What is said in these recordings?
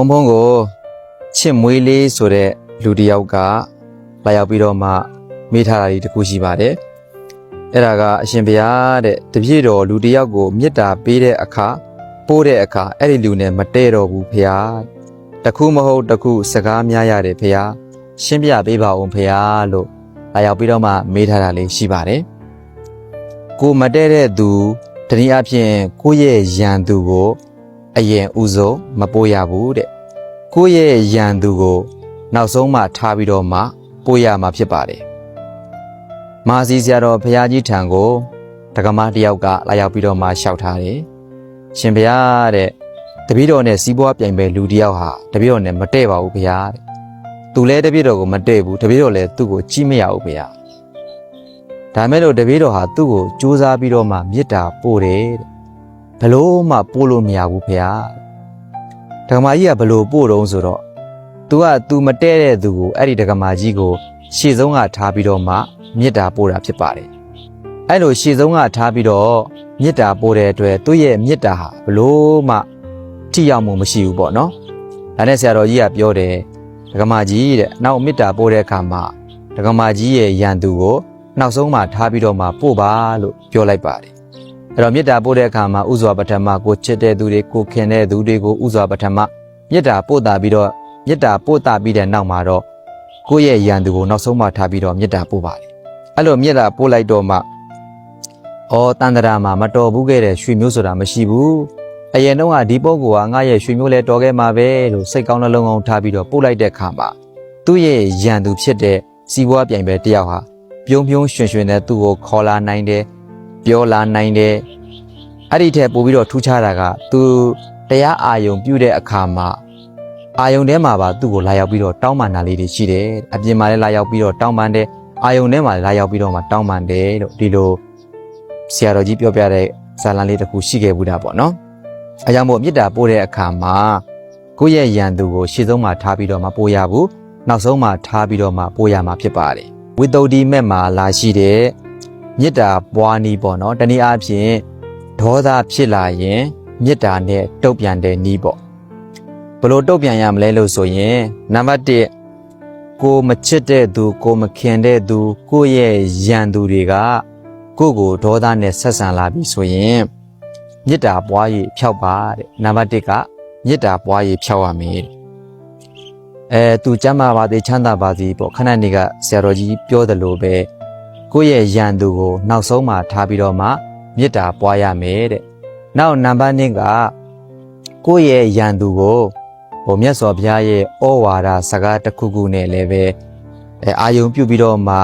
ဖုံဖုံကိုချစ်မွေးလေးဆိုတဲ့လူတစ်ယောက်ကလာရောက်ပြီးတော့မှမေးထားတာလေးတစ်ခုရှိပါတယ်အဲ့ဒါကအရှင်ဘုရားတဲ့တပြည့်တော်လူတစ်ယောက်ကိုမေတ္တာပေးတဲ့အခါပို့တဲ့အခါအဲ့ဒီလူနဲ့မတည့်တော့ဘူးဘုရားတစ်ခုမဟုတ်တစ်ခုစကားများရတယ်ဘုရားရှင်းပြပေးပါဦးဘုရားလို့လာရောက်ပြီးတော့မှမေးထားတာလေးရှိပါတယ်ကိုမတည့်တဲ့သူတနည်းအားဖြင့်ကိုယ့်ရဲ့ယံသူကို အရင်ဥဆုံးမပို့ရဘူးတဲ့ကိုယ့်ရဲ့ယံသူကို နောက်ဆုံးမှထားပြီးတော့မှပို့ရမှာဖြစ်ပါတယ်မာစီဆရာတော်ဘုရားကြီးထံကိုတက္ကမတစ်ယောက်ကလာရောက်ပြီးတော့မှလျှောက်ထားတယ်ရှင်ဘုရားတဲ့တပည့်တော်နဲ့စီးပွားပြိုင်ပဲလူတစ်ယောက်ဟာတပည့်တော်နဲ့မတည့်ပါဘူးဘုရားတဲ့သူလည်းတပည့်တော်ကိုမတည့်ဘူးတပည့်တော်လည်းသူ့ကိုကြည့်မရဘူးဘုရားဒါမဲ့လို့တပည့်တော်ဟာသူ့ကိုစူးစမ်းပြီးတော့မှမေတ္တာပို့တယ်တဲ့ ဘလို့မှပို့လို့မရဘူးဖေဟာဒကမာကြီးကဘလို့ပို့တော့ဆိုတော့ तू က तू မတဲ့တဲ့သူကိုအဲ့ဒီဒကမာကြီးကိုရှေ့ဆုံးကထားပြီးတော့မှမေတ္တာပို့တာဖြစ်ပါတယ်အဲ့လိုရှေ့ဆုံးကထားပြီးတော့မေတ္တာပို့တဲ့အတွက်သူ့ရဲ့မေတ္တာဟာဘလို့မှထိရောက်မှုမရှိဘူးပေါ့နော်ဒါနဲ့ဆရာတော်ကြီးကပြောတယ်ဒကမာကြီးတဲ့နောက်မေတ္တာပို့တဲ့အခါမှာဒကမာကြီးရဲ့ယံသူကိုနောက်ဆုံးမှထားပြီးတော့မှပို့ပါလို့ပြောလိုက်ပါတယ် အဲ့တော့မေတ္တာပို့တဲ့အခါမှာဥစွာပထမကိုချစ်တဲ့သူတွေကိုခင်တဲ့သူတွေကိုဥစွာပထမမေတ္တာပို့တာပြီးတော့မေတ္တာပို့တာပြီးတဲ့နောက်မှာတော့ကိုယ့်ရဲ့ယံသူကိုနောက်ဆုံးမှထားပြီးတော့မေတ္တာပို့ပါတယ်အဲ့လိုမေတ္တာပို့လိုက်တော့မှဩတန်တရာမှာမတော်ဘူးခဲ့တဲ့ရွှေမျိုးဆိုတာမရှိဘူးအရင်တော့ကဒီပုဂ္ဂိုလ်ကငါရဲ့ရွှေမျိုးလဲတော်ခဲ့မှာပဲလို့စိတ်ကောင်းနှလုံးကောင်းထားပြီးတော့ပို့လိုက်တဲ့အခါမှာသူ့ရဲ့ယံသူဖြစ်တဲ့စီးပွားပြိုင်ပဲတယောက်ဟာပြုံးပြုံးရွှင်ရွှင်နဲ့သူ့ကိုခေါ်လာနိုင်တယ် ပြောလာနိုင်တယ်အဲ့ဒီထက်ပိုပြီးတော့ထူးခြားတာကသူတရားအာယုံပြုတဲ့အခါမှာအာယုံထဲမှာပါသူ့ကိုလာရောက်ပြီးတော့တောင်းပန်တာလေးတွေရှိတယ်အပြင်မှာလည်းလာရောက်ပြီးတော့တောင်းပန်တယ်အာယုံထဲမှာလည်းလာရောက်ပြီးတော့မှတောင်းပန်တယ်လို့ဒီလိုဆရာတော်ကြီးပြောပြတဲ့ဇာလံလေးတစ်ခုရှိခဲ့ဘူးတာပေါ့နော်အဲကြောင့်မို့မေတ္တာပို့တဲ့အခါမှာကိုယ့်ရဲ့ယံသူကိုရှေ့ဆုံးမှာထားပြီးတော့မှပို့ရဘူးနောက်ဆုံးမှာထားပြီးတော့မှပို့ရမှာဖြစ်ပါတယ်ဝိတ္တုဒ္ဓိမဲ့မှာလာရှိတဲ့ မေတ္တာပွားနည်းပေါ့နော်တနည်းအားဖြင့်ဒေါသဖြစ်လာရင်မေတ္တာနဲ့တုတ်ပြန်တဲ့နီးပေါ့ဘလို့တုတ်ပြန်ရမလဲလို့ဆိုရင်နံပါတ်1ကိုမချစ်တဲ့သူ ကိုမခင်တဲ့သူ ကိုယ့်ရဲ့ယံသူတွေကကိုယ့်ကိုဒေါသနဲ့ဆက်ဆံလာပြီဆိုရင်မေတ္တာပွားရည်ဖြောက်ပါတဲ့နံပါတ်1ကမေတ္တာပွားရည်ဖြောက်ရမယ်တဲ့အဲသူကျမ်းမာပါသေးချမ်းသာပါစေပေါ့ခဏနေကဆရာတော်ကြီးပြောသလိုပဲ ကိုယ့်ရဲ့ယံသူကိုနောက်ဆုံးမှထားပြီးတော့မှမေတ္တာပွားရမယ်တဲ့။နောက်နံပါတ်2ကကိုယ့်ရဲ့ယံသူကိုဟိုမြတ်စွာဘုရားရဲ့ဩဝါဒစကားတစ်ခုခုနဲ့လည်းပဲအဲအာယုံပြုတ်ပြီးတော့မှ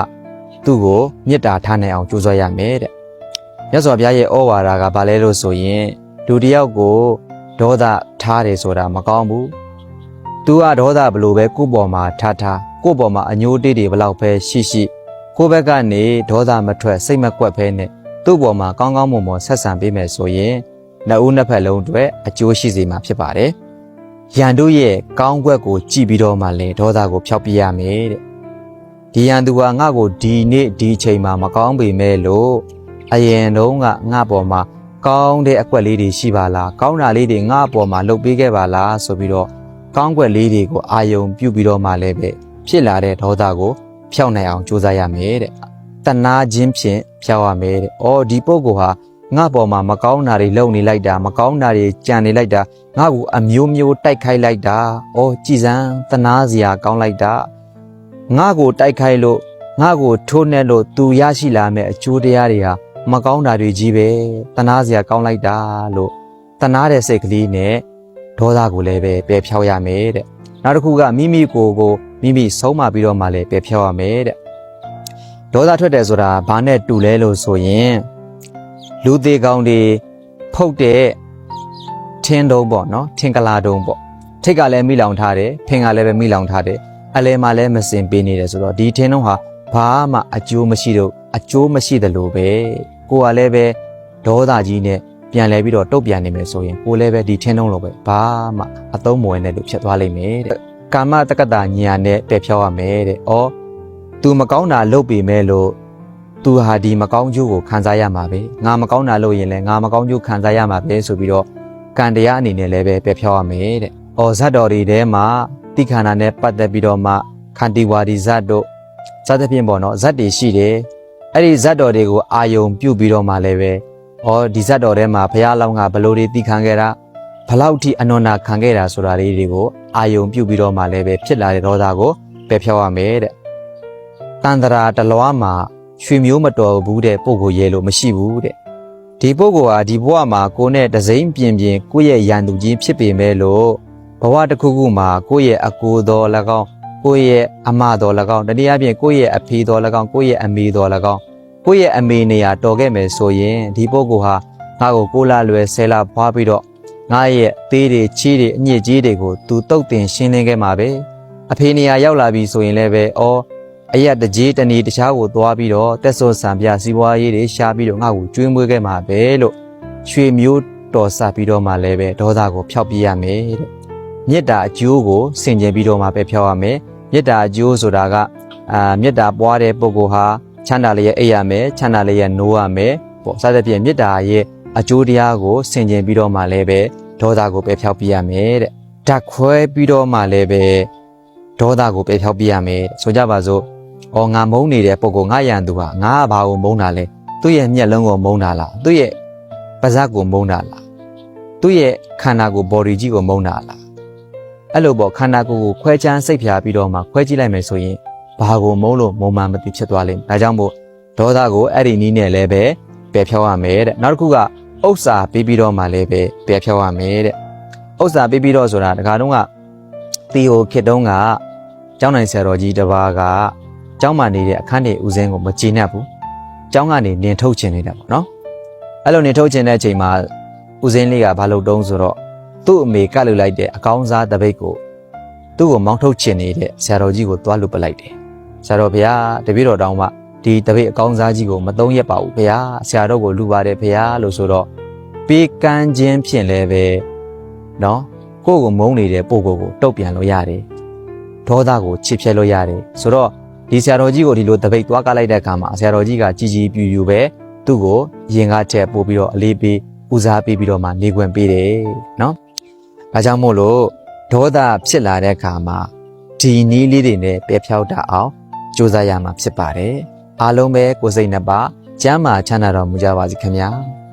သူ့ကိုမေတ္တာထားနိုင်အောင်ကြိုးစားရမယ်တဲ့။မြတ်စွာဘုရားရဲ့ဩဝါဒကဘာလဲလို့ဆိုရင်လူတစ်ယောက်ကိုဒေါသထားတယ်ဆိုတာမကောင်းဘူး။ तू ကဒေါသဘလို့ပဲကိုယ့်ပေါ်မှာထားထားကိုယ့်ပေါ်မှာအညိုးတေးတွေဘလောက်ပဲရှိရှိ ကိုယ့်ဘက်ကနေဒေါသမထွက်စိတ်မကွက်ဖဲနဲ့သူ့ပေါ်မှာကောင်းကောင်းမွန်မွန်ဆက်ဆံပေးမယ်ဆိုရင်နှစ်ဦးနှစ်ဖက်လုံးအတွက်အကျိုးရှိစေမှာဖြစ်ပါတယ်။ရန်တို့ရဲ့ကောင်းကွက်ကိုကြည်ပြီးတော့မှလည်းဒေါသကိုဖျောက်ပြရမယ်တဲ့။ဒီရန်သူကငါ့ကိုဒီနေ့ဒီအချိန်မှာမကောင်းပေမဲ့လို့အရင်တုန်းကငါ့ပေါ်မှာကောင်းတဲ့အကွက်လေးတွေရှိပါလား။ကောင်းတာလေးတွေငါ့ပေါ်မှာလုပ်ပေးခဲ့ပါလားဆိုပြီးတော့ကောင်းကွက်လေးတွေကိုအာယုံပြုတ်ပြီးတော့မှလည်းပဲဖြစ်လာတဲ့ဒေါသကို ဖျောက်နိုင်အောင်ကြိုးစားရမယ်တဲ့။တနာခြင်းဖြင့်ဖျောက်ရမယ်တဲ့။အော်ဒီပုဂ္ဂိုလ်ဟာငါ့ပေါ်မှာမကောင်းတာတွေလုပ်နေလိုက်တာမကောင်းတာတွေကြံနေလိုက်တာငါ့ကိုအမျိုးမျိုးတိုက်ခိုက်လိုက်တာ။အော်ကြည်စံတနာစရာကောင်းလိုက်တာ။ငါ့ကိုတိုက်ခိုက်လို့ငါ့ကိုထိုးနှက်လို့သူရရှိလာမယ့်အကျိုးတရားတွေဟာမကောင်းတာတွေကြီးပဲ။တနာစရာကောင်းလိုက်တာလို့တနာတဲ့စိတ်ကလေးနဲ့ဒေါသကိုလည်းပဲပယ်ဖြောက်ရမယ်တဲ့။နောက်တစ်ခုကမိမိကိုယ်ကို မိမိဆုံးမပြီးတော့မှလည်းပယ်ဖြောက်ရမယ်တဲ့ဒေါသထွက်တယ်ဆိုတာဘာနဲ့တူလဲလို့ဆိုရင်လူသေးကောင်းတွေဖုတ်တဲ့ထင်းတုံးပေါ့နော်ထင်းကလာတုံးပေါ့ထိတ်ကလည်းမိလောင်ထားတယ်ဖင်ကလည်းပဲမိလောင်ထားတယ်အလဲမှာလည်းမစင်ပေးနေတယ်ဆိုတော့ဒီထင်းတုံးဟာဘာမှအကျိုးမရှိတော့အကျိုးမရှိတယ်လို့ပဲကိုကလည်းပဲဒေါသကြီးနဲ့ပြန်လဲပြီးတော့တုတ်ပြန်နေမယ်ဆိုရင်ကိုလည်းပဲဒီထင်းတုံးလိုပဲဘာမှအသုံးမဝင်တဲ့လို့ဖြစ်သွားလိမ့်မယ်တဲ့ ကာမတက္ကတာညာနဲ့ပယ်ဖြောက်ရမယ်တဲ့ဩ तू မကောင်းတာလုပ်ပေမဲ့လို့ तू ဟာဒီမကောင်းကျိုးကိုခံစားရမှာပဲငါမကောင်းတာလုပ်ရင်လည်းငါမကောင်းကျိုးခံစားရမှာပဲဆိုပြီးတော့ကံတရားအနေနဲ့လည်းပဲပယ်ဖြောက်ရမယ်တဲ့။အော်ဇတ်တော်တွေထဲမှာတိခန္ဓာနဲ့ပတ်သက်ပြီးတော့မှခန္တီဝါဒီဇတ်တို့စသဖြင့်ပေါ့နော်ဇတ်တွေရှိတယ်။အဲ့ဒီဇတ်တော်တွေကိုအာယုံပြုတ်ပြီးတော့မှလည်းပဲအော်ဒီဇတ်တော်ထဲမှာဘုရားလောင်းကဘလို့တွေတိခံခဲ့တာဘလောက်ထိအနွန်နာခံခဲ့တာဆိုတာလေးတွေကို အာယုံပြုတ်ပြီးတော့မှလည်းပဲဖြစ်လာတဲ့ဒေါသကိုပယ်ဖြောက်ရမယ်တဲ့။တန်တရာတလွားမှာရွှေမျိုးမတော်ဘူးတဲ့ပုံကိုရဲလို့မရှိဘူးတဲ့။ဒီပုဂ္ဂိုလ်ဟာဒီဘဝမှာကိုယ်နဲ့တစိမ့်ပြင်းပြင်းကိုယ့်ရဲ့ရန်သူချင်းဖြစ်ပေမဲ့လို့ဘဝတစ်ခုခုမှာကိုယ့်ရဲ့အကိုတော်၎င်းကိုယ့်ရဲ့အမတော်၎င်းတနည်းအားဖြင့်ကိုယ့်ရဲ့အဖေတော်၎င်းကိုယ့်ရဲ့အမေတော်၎င်းကိုယ့်ရဲ့အမေနေရာတော်ခဲ့မယ်ဆိုရင်ဒီပုဂ္ဂိုလ်ဟာငါ့ကိုကိုးလာလွယ်ဆဲလာဖွားပြီးတော့ ငါရဲ့သေးတွေချီးတွေအညစ်ကြီးတွေကိုသူတုတ်တင်ရှင်းလင်းခဲ့မှာပဲအဖေနေရာရောက်လာပြီဆိုရင်လည်းပဲအော်အရက်တကြီးတဏီတခြားကိုသွားပြီးတော့တက်ဆော့ဆံပြစီးပွားရေးတွေရှားပြီးတော့ငါ့ကိုကျွေးမွေးခဲ့မှာပဲလို့ရွှေမျိုးတော်စပြီးတော့မှလည်းပဲဒေါသကိုဖျောက်ပြရမယ်တဲ့မေတ္တာအကျိုးကိုဆင်ခြင်ပြီးတော့မှပဲဖျောက်ရမယ်မေတ္တာအကျိုးဆိုတာကအာမေတ္တာပွားတဲ့ပုဂ္ဂိုလ်ဟာချမ်းသာလျက်အိပ်ရမယ်ချမ်းသာလျက်နိုးရမယ်ပေါ့စသဖြင့်မေတ္တာရဲ့ အကျိုးတရားကိုဆင်ခြင်ပြီးတော့မှလည်းပဲဒေါသကိုပဲဖျောက်ပြရမယ်တဲ့ဓာတ်ခွဲပြီးတော့မှလည်းပဲဒေါသကိုပဲဖျောက်ပြရမယ်တဲ့ဆိုကြပါစို့။အော်ငါမုန်းနေတဲ့ပုံကိုငါရန်သူဟာငါကဘာကိုမုန်းတာလဲ။သူ့ရဲ့မျက်လုံးကိုမုန်းတာလား။သူ့ရဲ့ပါးစပ်ကိုမုန်းတာလား။သူ့ရဲ့ခန္ဓာကိုယ် body ကြီးကိုမုန်းတာလား။အဲ့လိုပေါ့ခန္ဓာကိုယ်ကိုခွဲခြမ်းစိတ်ဖြာပြီးတော့မှခွဲကြည့်လိုက်မယ်ဆိုရင်ဘာကိုမုန်းလို့မုံမှန်မသိဖြစ်သွားလိမ့်မယ်။ဒါကြောင့်မို့ဒေါသကိုအဲ့ဒီနီးနဲ့လည်းပဲပယ်ဖြောက်ရမယ်တဲ့။နောက်တစ်ခုက ဥစ္စာပြီးပြီးတော့မှလည်းပဲပယ်ဖြောက်ရမယ်တဲ့။ဥစ္စာပြီးပြီးတော့ဆိုတာတခါတုန်းကတီဟိုခေတ်တုန်းကကျောင်းနိုင်ဆရာတော်ကြီးတစ်ပါးကကျောင်းမှာနေတဲ့အခန်းနေဦးစင်းကိုမကြည်နပ်ဘူး။ကျောင်းကနေနင်ထုတ်ချင်နေတာပေါ့နော်။အဲ့လိုနင်ထုတ်ချင်တဲ့အချိန်မှာဦးစင်းလေးကဘာလုပ်တုံးဆိုတော့သူ့အမေကတ်လူလိုက်တဲ့အကောင်းစားတပိတ်ကိုသူ့ကိုမောင်းထုတ်ချင်နေတဲ့ဆရာတော်ကြီးကိုသွားလွတ်ပလိုက်တယ်။ဆရာတော်ဘုရားတပည့်တော်တောင်းမှ ဒီတပိတ်အကောင်းစားကြီးကိုမသုံးရက်ပါဘူးဘုရားဆရာတော်ကိုလူပါတယ်ဘုရားလို့ဆိုတော့ပေးကမ်းခြင်းဖြင့်လည်းပဲနော်ကိုယ့်ကိုမုန်းနေတဲ့ပုံကိုယ်ကိုတုတ်ပြန်လို့ရတယ်။ဒေါသကိုချစ်ဖြဲလို့ရတယ်ဆိုတော့ဒီဆရာတော်ကြီးကိုဒီလိုတပိတ်သွားကလိုက်တဲ့အခါမှာဆရာတော်ကြီးကကြည်ကြည်ပြူပြူပဲသူ့ကိုရင်ကားချက်ပို့ပြီးတော့အလေးပေးဦးစားပေးပြီးတော့မှနေခွင့်ပေးတယ်နော်။ဒါကြောင့်မို့လို့ဒေါသဖြစ်လာတဲ့အခါမှာဒီနီးလေးတွေနဲ့ပဲဖြောက်တတ်အောင်ကြိုးစားရမှာဖြစ်ပါတယ်။ အားလုံးပဲကိုယ်စိတ်နှစ်ပါးကျမ်းမာချမ်းသာတော်မူကြပါစေခင်ဗျာ။